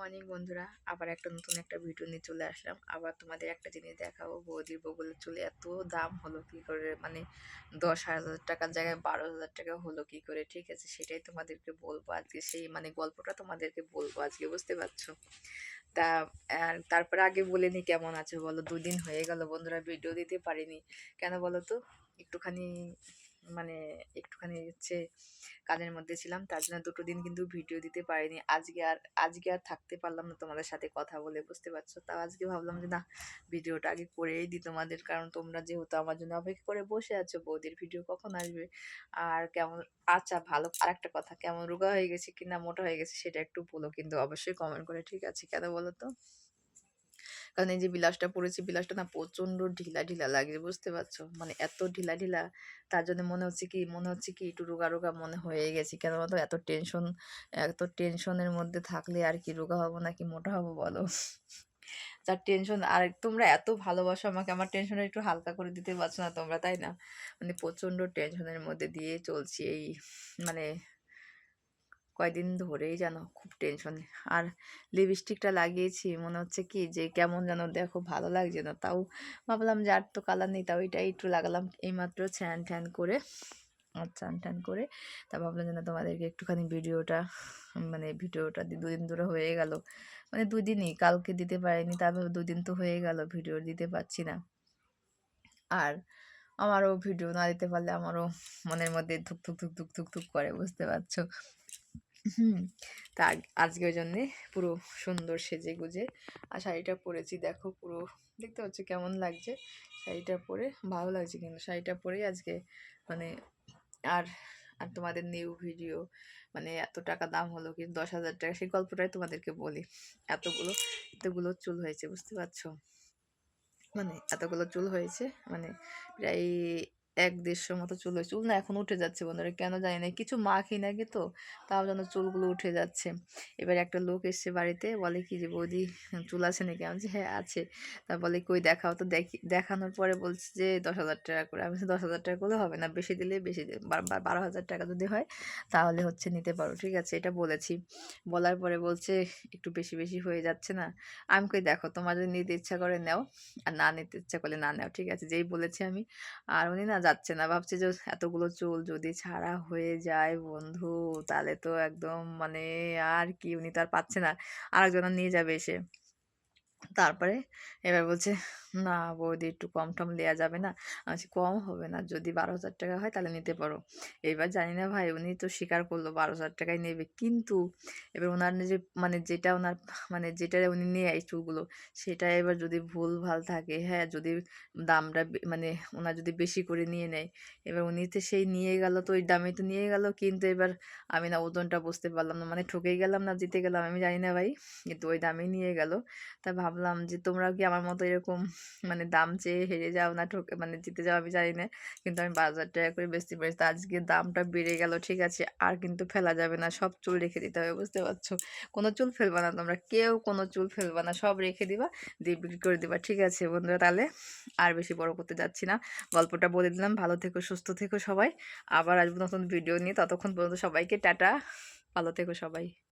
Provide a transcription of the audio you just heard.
Morning বন্ধুরা। আবার একটা নতুন একটা ভিডিও নিয়ে চলে আসলাম। আবার তোমাদের একটা জিনিস দেখাবো, বৌদির বগলের চুলে এত দাম হলো কি করে? মানে দশ হাজার টাকার জায়গায় বারো হাজার টাকা হলো কি করে? ঠিক আছে, সেটাই তোমাদেরকে বলব আজকে। সেই মানে গল্পটা তোমাদেরকে বলব আজকে, বুঝতে পারছ? তা তারপরে আগে বলে নি কেমন আছে বলো? দুদিন হয়ে গেল বন্ধুরা ভিডিও দিতে পারিনি। কেন বলো তো? একটুখানি মানে একটুখানি হচ্ছে কাজের মধ্যে ছিলাম, তার জন্য দুটো দিন কিন্তু ভিডিও দিতে পারিনি। আজকে আর আজকে আর থাকতে পারলাম না তোমাদের সাথে কথা বলে, বুঝতে পারছ? তাও আজকে ভাবলাম যে না ভিডিওটা আগে করেই দিই তোমাদের, কারণ তোমরা যেহেতু আমার জন্য অপেক্ষা করে বসে আছো, বৌদির ভিডিও কখন আসবে? আর কেমন আচ্ছা ভালো আর একটা কথা, কেমন রোগা হয়ে গেছে কিনা, মোটা হয়ে গেছে, সেটা একটু বলো কিন্তু অবশ্যই কমেন্ট করে, ঠিক আছে? কেন বলো তো? কারণ এই যে বিলাসটা পরেছি বিলাসটা না প্রচণ্ড ঢিলা ঢিলা লাগে, বুঝতে পারছ? মানে এত ঢিলা ঢিলা, তার জন্য মনে হচ্ছে কি, মনে হচ্ছে কি একটু রোগা রোগা মনে হয়ে গেছি। কেন বলতো? এত টেনশন এত টেনশনের মধ্যে থাকলে আর কি রোগা হব নাকি মোটা হব বলো? যার টেনশন আর তোমরা এত ভালোবাসো আমাকে, আমার টেনশনটা একটু হালকা করে দিতে পারছ না তোমরা, তাই না? মানে প্রচণ্ড টেনশনের মধ্যে দিয়ে চলছি এই মানে কয়দিন ধরেই যেন খুব টেনশনে আর লিপস্টিকটা লাগিয়েছি, মনে হচ্ছে কি যে কেমন যেন দেখো ভালো লাগছে না, তাও ভাবলাম যে আর তো কালার নেই, তাও এটাই একটু লাগালাম এইমাত্র ছ্যান ঠ্যান করে, আর চান টান করে, তা ভাবলাম যেন তোমাদেরকে একটুখানি ভিডিওটা মানে ভিডিওটা দুদিন ধরে হয়ে গেল। মানে দুই দিনই, কালকে দিতে পারিনি তারপর দুদিন তো হয়ে গেল, ভিডিও দিতে পারছি না। আর আমারও ভিডিও না দিতে পারলে আমারও মনের মধ্যে ধুক ধুক ধুক ধুক ধুক ধুক করে, বুঝতে পারছ? হুম তা আজকে ওই জন্যে পুরো সুন্দর সেজে গুজে। আর শাড়িটা পরেছি, দেখো পুরো, দেখতে পাচ্ছি কেমন লাগছে? শাড়িটা পরে ভালো লাগছে কিন্তু শাড়িটা পরেই আজকে মানে আর আর তোমাদের নিউ ভিডিও মানে এত টাকা দাম হলো কিন্তু দশ হাজার টাকা, সেই গল্পটাই তোমাদেরকে বলি। এতগুলো এতগুলো চুল হয়েছে, বুঝতে পারছ? মানে এতগুলো চুল হয়েছে মানে প্রায় এক দেড়শো মতো চুল হয়েছে। চুল না এখন উঠে যাচ্ছে বন্ধুরা, কেন জানি না। কিছু মাখি নাকি তো, তাও যেন চুলগুলো উঠে যাচ্ছে। এবার একটা লোক এসছে বাড়িতে, বলে কি যে, বৌদি, চুল আছে নাকি? আমি হ্যাঁ আছে। তা বলে, কই দেখাও? তো দেখি, দেখানোর পরে বলছে যে, দশ হাজার টাকা করে। আমি দশ হাজার টাকা করলে হবে না, বেশি দিলে বেশি বারো হাজার টাকা যদি হয়, তাহলে হচ্ছে নিতে পারো। ঠিক আছে, এটা বলেছি। বলার পরে বলছে, একটু বেশি বেশি হয়ে যাচ্ছে না। আমি কই, দেখো, তোমার যদি নিতে ইচ্ছা করে নেও, আর না নিতে ইচ্ছা করলে না নেও। ঠিক আছে, যেই বলেছি আমি। আর উনি না যাচ্ছে না। ভাবছে যে এতগুলো চুল যদি ছাড়া হয়ে যায় বন্ধু, তাহলে তো একদম মানে আর কি উনি তো আর পাচ্ছে না। আরেকজন নিয়ে যাবে এসে। তারপরে এবার বলছে, না বৌদি, একটু কম টম দেওয়া যাবে না। আমি কম হবে না, যদি বারো হাজার টাকা হয় তাহলে নিতে পারো। এবার জানি না ভাই, উনি তো স্বীকার করল বারো হাজার টাকায় নেবে। কিন্তু এবার ওনার যে মানে যেটা ওনার মানে যেটা উনি নিয়ে চুলগুলো, সেটা এবার যদি ভুল ভালো থাকে হ্যাঁ যদি দামটা মানে ওনার যদি বেশি করে নিয়ে নেয়, এবার উনি তো সেই নিয়ে গেল, তো ওই দামে তো নিয়ে গেল, কিন্তু এবার আমি না ওজনটা বুঝতে পারলাম না মানে ঠকে গেলাম না, জিতে গেলাম, আমি জানি না ভাই, কিন্তু ওই দামে নিয়ে গেল। তা ভাবলাম যে তোমরাও কি আমার মতো এরকম মানে দাম চেয়ে হেরে যাও না, ঠকে মানে জিতে যাও? আমি জানি না। কিন্তু আমি বাজার টাকা করে পেরেছি। তা আজকে দামটা বেড়ে গেল, ঠিক আছে? আর কিন্তু ফেলা যাবে না। সব চুল রেখে দিতে হবে, বুঝতে পারছ? কোনো চুল ফেলবা না তোমরা। কেউ কোনো চুল ফেলবা না। সব রেখে দিবা, দিয়ে বিক্রি করে দিবা, ঠিক আছে বন্ধুরা? তাহলে আর বেশি বড় করতে যাচ্ছি না। গল্পটা বলে দিলাম। ভালো থেকো, সুস্থ থেকো সবাই। আবার আসব নতুন ভিডিও নিয়ে। ততক্ষণ পর্যন্ত সবাইকে টাটা। ভালো থেকো সবাই।